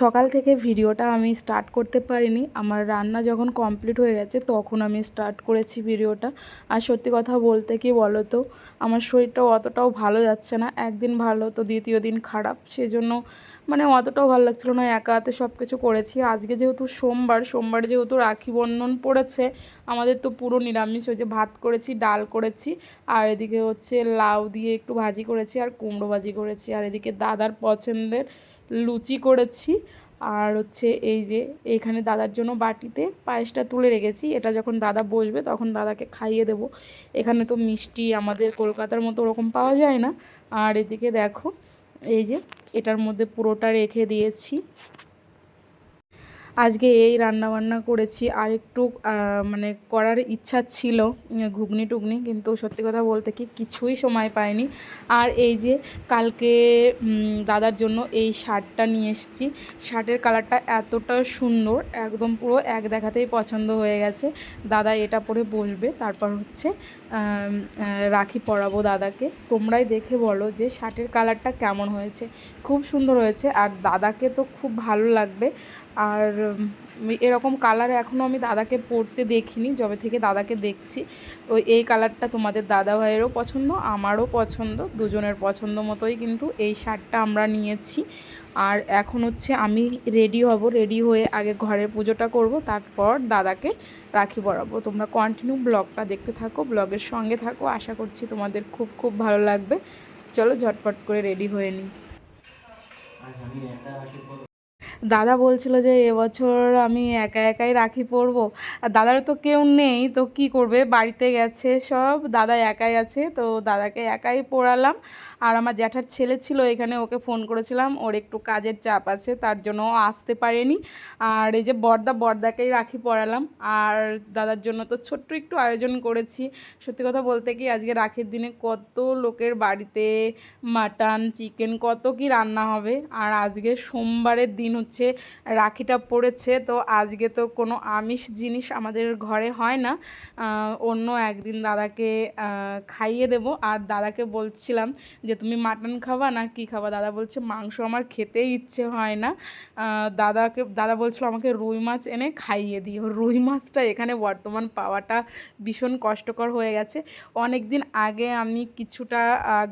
সকাল থেকে ভিডিওটা আমি স্টার্ট করতে পারিনি। আমার রান্না যখন কমপ্লিট হয়ে গেছে, তখন আমি স্টার্ট করেছি ভিডিওটা। আর সত্যি কথা বলতে কি বলো তো আমার শরীরটা অতটাও ভালো যাচ্ছে না। একদিন ভালো তো দ্বিতীয় দিন খারাপ। সেজন্য মানে অতটাও ভালো লাগছিল না, একা হাতে সব কিছু করেছি। আজকে যেহেতু সোমবার সোমবার যেহেতু রাখি বন্ধন পড়েছে, আমাদের তো পুরো নিরামিষ। হয়েছে ভাত করেছি, ডাল করেছি, আর এদিকে হচ্ছে লাউ দিয়ে একটু ভাজি করেছি, আর কুমড়ো ভাজি করেছি। আর এদিকে দাদার পছন্দের লুচি করেছি। আর হচ্ছে এই যে এখানে দাদার জন্য বাটিতে পায়েসটা তুলে রেখেছি। এটা যখন দাদা বসবে তখন দাদাকে খাইয়ে দেব। এখানে তো মিষ্টি আমাদের কলকাতার মতো ওরকম পাওয়া যায় না। আর এদিকে দেখো, এই যে এটার মধ্যে পুরোটা রেখে দিয়েছি। আজকে এই রান্না বান্না করেছি আর একটু মানে করার ইচ্ছা ছিল ঘুগনি টুগনি কিন্তু সত্যি কথা বলতে কি কিছুই সময় পাইনি। আর এই যে কালকে দাদার জন্য এই শার্টটা নিয়ে এসেছি। শার্টের কালারটা এতটা সুন্দর, একদম পুরো এক দেখাতেই পছন্দ হয়ে গেছে। দাদা এটা পরে বসবে, তারপর হচ্ছে রাখি পরাবো দাদাকে। তোমরাই দেখে বলো যে শার্টের কালারটা কেমন হয়েছে। খুব সুন্দর হয়েছে, আর দাদাকে তো খুব ভালো লাগবে। আর এরকম কালার এখনও আমি দাদাকে পরতে দেখিনি, যবে থেকে দাদাকে দেখছি। তো এই কালারটা তোমাদের দাদা ভাইয়েরও পছন্দ, আমারও পছন্দ, দুজনের পছন্দ মতোই কিন্তু এই শার্টটা আমরা নিয়েছি। আর এখন হচ্ছে আমি রেডি হব রেডি হয়ে আগে ঘরের পুজোটা করব, তারপর দাদাকে রাখি পরাবো। তোমরা কন্টিনিউ ব্লগটা দেখতে থাকো ব্লগের সঙ্গে থাকো, আশা করছি তোমাদের খুব খুব ভালো লাগবে। চলো ঝটপট করে রেডি হয়ে নিই। দাদা বলছিল যে এবছর আমি একা একাই রাখি পরবো। আর দাদার তো কেউ নেই, তো কি করবে? বাড়িতে গেছে সব, দাদা একাই আছে, তো দাদাকে একাই পড়ালাম। আর আমার জ্যাঠার ছেলে ছিল, এখানে ওকে ফোন করেছিলাম, ওর একটু কাজের চাপ আছে, তার জন্য আসতে পারেনি। আর এই যে বর্দা, বর্দাকেই রাখি পড়ালাম। আর দাদার জন্য তো ছোট্ট একটু আয়োজন করেছি। সত্যি কথা বলতে কি, আজকে রাখির দিনে কত লোকের বাড়িতে মাটন, চিকেন কত কি রান্না হবে। আর আজকে সোমবারের দিন হচ্ছে রাখিটা পড়েছে, তো আজকে তো কোনো আমিষ জিনিস আমাদের ঘরে হয় না। অন্য একদিন দাদাকে খাইয়ে দেবো। আর দাদাকে বলছিলাম যে, তুমি মাটন খাবা না কি খাবা? দাদা বলছে, মাংস আমার খেতেই ইচ্ছে হয় না। দাদাকে, দাদা বলছিল, আমাকে রুই মাছ এনে খাইয়ে দিও। রুই মাছটা এখানে বর্তমান পাওয়াটা ভীষণ কষ্টকর হয়ে গেছে। অনেক দিন আগে আমি কিছুটা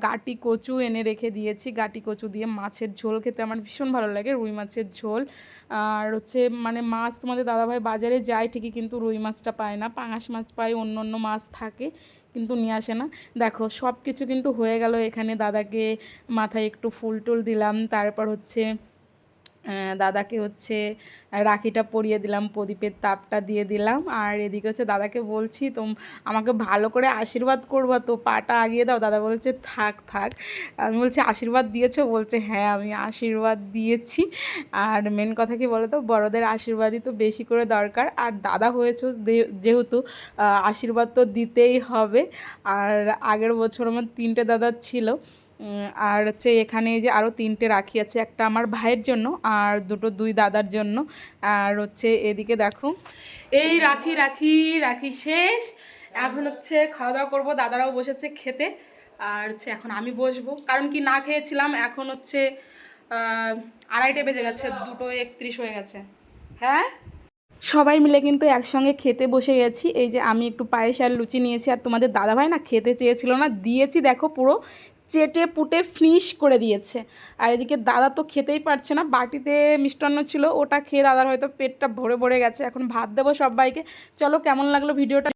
গাটি কচু এনে রেখে দিয়েছি। গাটি কচু দিয়ে মাছের ঝোল খেতে আমার ভীষণ ভালো লাগে। রুই মাছের ঝোল আর হচ্ছে মানে মাছ তোমাদের দাদাভাই বাজারে যায় ঠিকই কিন্তু রুই মাছটা পায় না, পাঙাশ মাছ পায়, অন্য অন্য মাছ থাকে কিন্তু নিয়ে আসে না। দেখো সব কিছু কিন্তু হয়ে গেল এখানে দাদাকে মাথায় একটু ফুল টুল দিলাম, তারপর হচ্ছে দাদাকে হচ্ছে রাখিটা পরিয়ে দিলাম, প্রদীপের তাপটা দিয়ে দিলাম। আর এদিকে হচ্ছে দাদাকে বলছি তো আমাকে ভালো করে আশীর্বাদ করব তো, পাটা আগিয়ে দাও। দাদা বলছে, থাক থাক। আমি বলছি, আশীর্বাদ দিয়েছ? বলছে হ্যাঁ আমি আশীর্বাদ দিয়েছি। আর মেন কথা কি বলো তো বড়দের আশীর্বাদই তো বেশি করে দরকার। আর দাদা হয়েছে যেহেতু আশীর্বাদ তো দিতেই হবে। আর আগের বছর আমার তিনটে দাদা ছিল। আর হচ্ছে এখানে যে আরও তিনটে রাখি আছে, একটা আমার ভাইয়ের জন্য আর দুটো দুই দাদার জন্য। আর হচ্ছে এদিকে দেখো, এই রাখি রাখি রাখি শেষ। এখন হচ্ছে খাওয়া দাওয়া করব, দাদারাও বসেছে খেতে। আর হচ্ছে এখন আমি বসবো। কারণ কি না খেয়েছিলাম, এখন হচ্ছে আড়াইটে বেজে গেছে, দুটো একত্রিশ হয়ে গেছে। হ্যাঁ? সবাই মিলে কিন্তু একসঙ্গে খেতে বসে গেছি। এই যে আমি একটু পায়েস আর লুচি নিয়েছি, আর তোমাদের দাদাভাই না খেতে চেয়েছিল না, দিয়েছি দেখো পুরো। চেটে পুটে ফিনিশ করে দিয়েছে। আর এদিকে দাদা তো খেতেই পারছে না, বাটিতে মিষ্টান্ন ছিল, ওটা খেয়ে দাদার হয়তো পেটটা ভরে ভরে গেছে, এখন ভাত দেবো সবাইকে। চলো, কেমন লাগল ভিডিওটা?